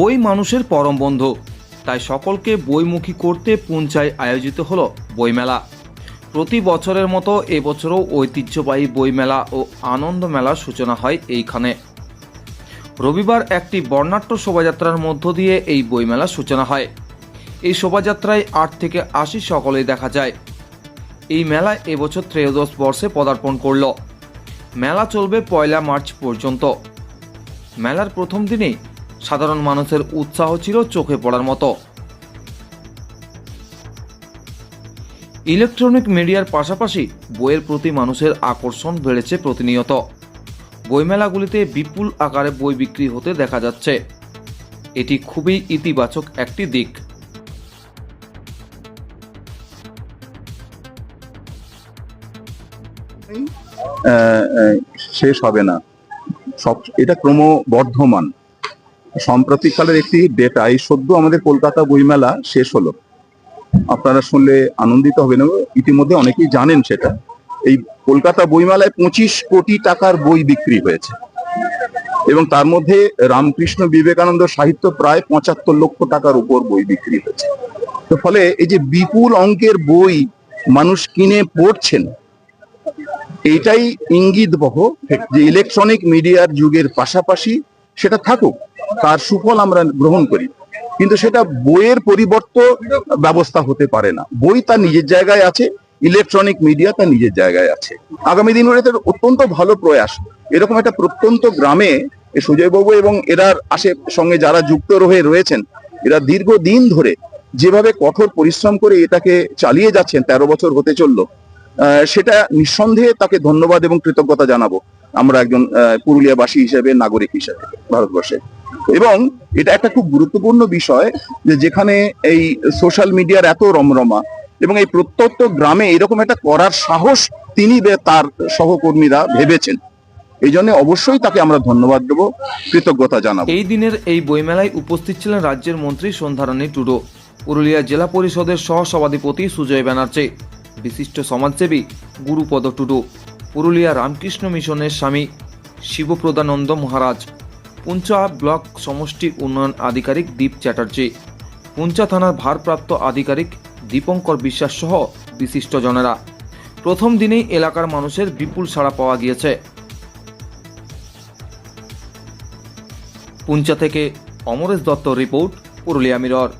বই মানুষের পরম বন্ধু। তাই সকলকে বইমুখী করতে পুঞ্চায় আয়োজিত হলো বইমেলা। প্রতি বছরের মতো এবছরও ঐতিহ্যবাহী বইমেলা ও আনন্দ মেলার সূচনা হয় এইখানে। রবিবার একটি বর্ণাঢ্য শোভাযাত্রার মধ্য দিয়ে এই বইমেলার সূচনা হয়। এই শোভাযাত্রায় আট থেকে আশি সকলেই দেখা যায়। এই মেলা এবছর ত্রয়োদশ বর্ষে পদার্পণ করল। মেলা চলবে পয়লা মার্চ পর্যন্ত। মেলার প্রথম দিনেই সাধারণ মানুষের উৎসাহ ছিল চোখে পড়ার মতো। ইলেকট্রনিক মিডিয়ার পাশাপাশি বইয়ের প্রতি মানুষের আকর্ষণ বেড়েছে প্রতিনিয়ত। বইমেলাগুলিতে বিপুল আকারে বই বিক্রি হতে দেখা যাচ্ছে। এটি খুবই ইতিবাচক একটি দিক। শেষ হবে না। সব, এটা ক্রমবর্ধমান। সাম্প্রতিককালের একটি ডেটা এই সদ্য আমাদের কলকাতা বইমেলা শেষ হলো। আপনারা শুনলে আনন্দিত হবেন ইতিমধ্যে অনেকেই জানেন সেটা। এই কলকাতা বইমেলায় পঁচিশ কোটি টাকার বই বিক্রি হয়েছে। এবং তার মধ্যে রামকৃষ্ণ বিবেকানন্দ সাহিত্য প্রায় পঁচাত্তর লক্ষ টাকার উপর বই বিক্রি হয়েছে। তো ফলে এই যে বিপুল অঙ্কের বই মানুষ কিনে পড়ছেন, এইটাই ইঙ্গিত বহ যে ইলেকট্রনিক মিডিয়ার যুগের পাশাপাশি সেটা থাকুক। তার সুফল আমরা গ্রহণ করি। কিন্তু সেটা বইয়ের পরিবর্ত ব্যবস্থা হতে পারে না। বই তার নিজের জায়গায় আছে ইলেকট্রনিক মিডিয়া তার নিজের জায়গায় আছে। আগামী দিনগুলোতে অত্যন্ত ভালো প্রয়াস। এরকম একটা প্রত্যন্ত গ্রামে সুজয়বাবু এবং এরার আশে সঙ্গে যারা যুক্ত রয়ে রয়েছেন, এরা দীর্ঘদিন ধরে যেভাবে কঠোর পরিশ্রম করে এটাকে চালিয়ে যাচ্ছেন, তেরো বছর হতে চলল সেটা নিঃসন্দেহে তাকে ধন্যবাদ এবং কৃতজ্ঞতা জানাব। আমরা একজন পুরুলিয়াবাসী হিসেবে, নাগরিক হিসেবে, ভারতবর্ষে। এবং এটা একটা খুব গুরুত্বপূর্ণ বিষয় যে যেখানে এই সোশ্যাল মিডিয়ার এত রমরমা এবং এই প্রত্যন্ত গ্রামে এরকম একটা করার সাহস তিনি তার সহকর্মীরা ভেবেছেন। এই জন্য অবশ্যই তাকে আমরা ধন্যবাদ দেবো, কৃতজ্ঞতা জানাব। এই দিনের এই বইমেলায় উপস্থিত ছিলেন রাজ্যের মন্ত্রী সন্ধ্যারানী টুডো, পুরুলিয়া জেলা পরিষদের সহসভাধিপতি সুজয় ব্যানার্জি, বিশিষ্ট সমাজসেবী গুরুপদ টুডু, পুরুলিয়া রামকৃষ্ণ মিশনের স্বামী শিবপ্রদানন্দ মহারাজ। পুঞ্চা ব্লক সমষ্টি উন্নয়ন আধিকারিক দীপ চ্যাটার্জি। পুঞ্চা থানার ভারপ্রাপ্ত আধিকারিক দীপঙ্কর বিশ্বাস সহ বিশিষ্টজনেরা প্রথম দিনেই এলাকার মানুষের বিপুল সাড়া পাওয়া গিয়েছে। পুঞ্চা থেকে অমরেশ দত্ত রিপোর্ট, পুরুলিয়া মিরর।